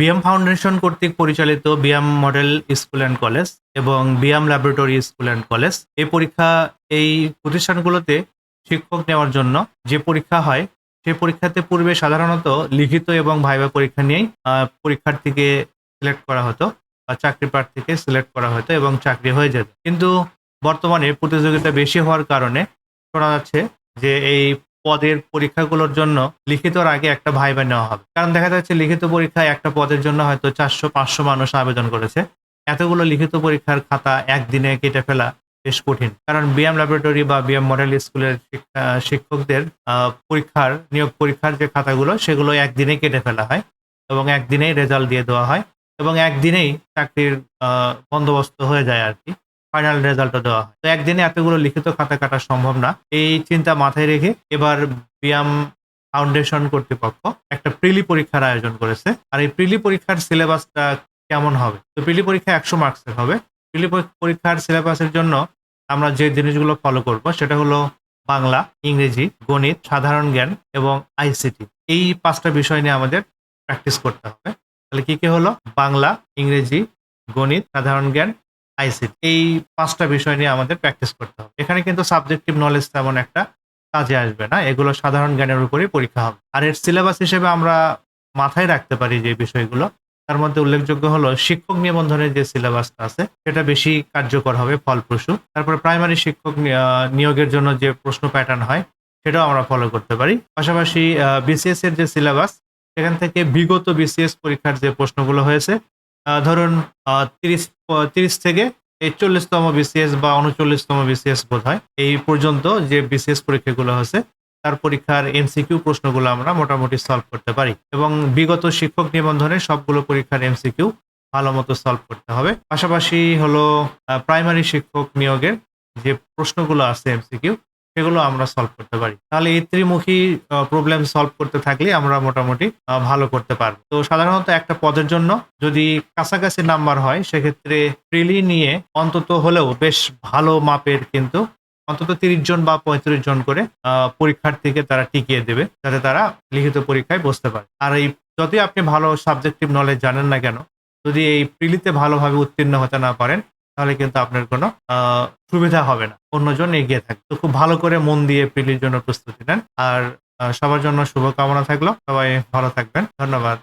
BM foundation কর্তৃক পরিচালিত BM model school and college এবং BM laboratory school and college, এই পরীক্ষা, এই প্রতিষ্ঠানগুলোতে শিক্ষক নেওয়ার জন্য যে পরীক্ষা হয়, সেই পরীক্ষাতে পূর্বে সাধারণত লিখিত এবং ভাইবা পরীক্ষা নিয়েই পরীক্ষার্থীকে সিলেক্ট করা হতো বা চাকরি প্রার্থীকে সিলেক্ট করা হতো এবং চাকরি হয়ে যেত। কিন্তু বর্তমানে প্রতিযোগিতা বেশি হওয়ার কারণে শোনা যাচ্ছে যে এই পদের পরীক্ষাগুলোর জন্য লিখিতর আগে একটা ভাইবা নেওয়া হবে। কারণ দেখা যাচ্ছে লিখিত পরীক্ষায় একটা পদের জন্য হয়তো চারশো, পাঁচশো মানুষ আবেদন করেছে। এতগুলো লিখিত পরীক্ষার খাতা একদিনে কেটে ফেলা বেশ কঠিন। কারণ বিএম ল্যাবরেটরি বা বিএম মডেল স্কুলের শিক্ষা- শিক্ষকদের পরীক্ষার, নিয়োগ পরীক্ষার যে খাতাগুলো, সেগুলো একদিনে কেটে ফেলা হয় এবং একদিনেই রেজাল্ট দিয়ে দেওয়া হয় এবং একদিনেই চাকরির বন্দোবস্ত হয়ে যায় আর কি। ফাইনাল রেজাল্টও দেওয়া হয়। তো একদিনে এতগুলো লিখিত খাতা কাটা সম্ভব না। এই চিন্তা মাথায় রেখে এবার বিয়াম ফাউন্ডেশন কর্তৃপক্ষ একটা প্রিলি পরীক্ষার আয়োজন করেছে। আর এই প্রিলি পরীক্ষার সিলেবাসটা কেমন হবে? তো প্রিলি পরীক্ষা একশো মার্কসের হবে। প্রিলি পরীক্ষার সিলেবাসের জন্য আমরা যে জিনিসগুলো ফলো করব সেটা হলো বাংলা, ইংরেজি, গণিত, সাধারণ জ্ঞান এবং আইসিটি এই পাঁচটা বিষয় নিয়ে আমাদের প্র্যাকটিস করতে হবে। তাহলে কি কি হলো? বাংলা, ইংরেজি, গণিত, সাধারণ জ্ঞান আইসিটি, এই পাঁচটা বিষয় নিয়ে আমাদের প্র্যাকটিস করতে হবে। এখানে কিন্তু সাবজেক্টিভ নলেজ তেমন একটা কাজে আসবে না, এগুলো সাধারণ জ্ঞানের উপরেই পরীক্ষা হবে। আর এর সিলেবাস হিসেবে আমরা মাথায় রাখতে পারি যে বিষয়গুলো, তার মধ্যে উল্লেখযোগ্য হলো শিক্ষক নিবন্ধনের যে সিলেবাসটা আছে, সেটা বেশি কার্যকর হবে, ফলপ্রসূ। তারপরে প্রাইমারি শিক্ষক নিয়োগের জন্য যে প্রশ্ন প্যাটার্ন হয়, সেটাও আমরা ফলো করতে পারি। পাশাপাশি বিসিএস এর যে সিলেবাস সেখান থেকে বিগত বিসিএস পরীক্ষার যে প্রশ্নগুলো হয়েছে ধরুন তিরিশ তিরিশ থেকে এই চল্লিশতম বিসিএস বা উনচল্লিশতম বিসিএস বোধ হয় এই পর্যন্ত যে বিসিএস পরীক্ষাগুলো হয়েছে, তার পরীক্ষার এমসিকিউ প্রশ্নগুলো আমরা মোটামুটি সলভ করতে পারি। এবং বিগত শিক্ষক নিবন্ধনের সবগুলো পরীক্ষার এমসিকিউ ভালো মতো সলভ করতে হবে। পাশাপাশি হলো প্রাইমারি শিক্ষক নিয়োগের যে প্রশ্নগুলো আছে এমসিকিউ সেগুলো আমরা সলভ করতে পারি। তাহলে এই ত্রিমুখী প্রবলেম সলভ করতে থাকলে আমরা মোটামুটি ভালো করতে পারব। তো সাধারণত একটা পদের জন্য যদি কাছাকাছি নাম্বার হয়, সেক্ষেত্রে প্রিলি নিয়ে অন্তত হলেও বেশ ভালো মাপের কিন্তু অন্তত তিরিশ জন বা পঁয়ত্রিশ জন করে পরীক্ষার্থীকে তারা টিকিয়ে দেবে, যাতে তারা লিখিত পরীক্ষায় বসতে পারে। আর এই যদি আপনি ভালো সাবজেক্টিভ নলেজ জানেন না কেন, যদি এই প্রিলিতে ভালোভাবে উত্তীর্ণ হতে না পারেন তাহলে কিন্তু আপনার কোনো সুবিধা হবে না। অন্যজন এগিয়ে থাকবে তো খুব ভালো করে মন দিয়ে পিলির জন্য প্রস্তুতি নেন। আর সবার জন্য শুভকামনা থাকল। সবাই ভালো থাকবেন। ধন্যবাদ।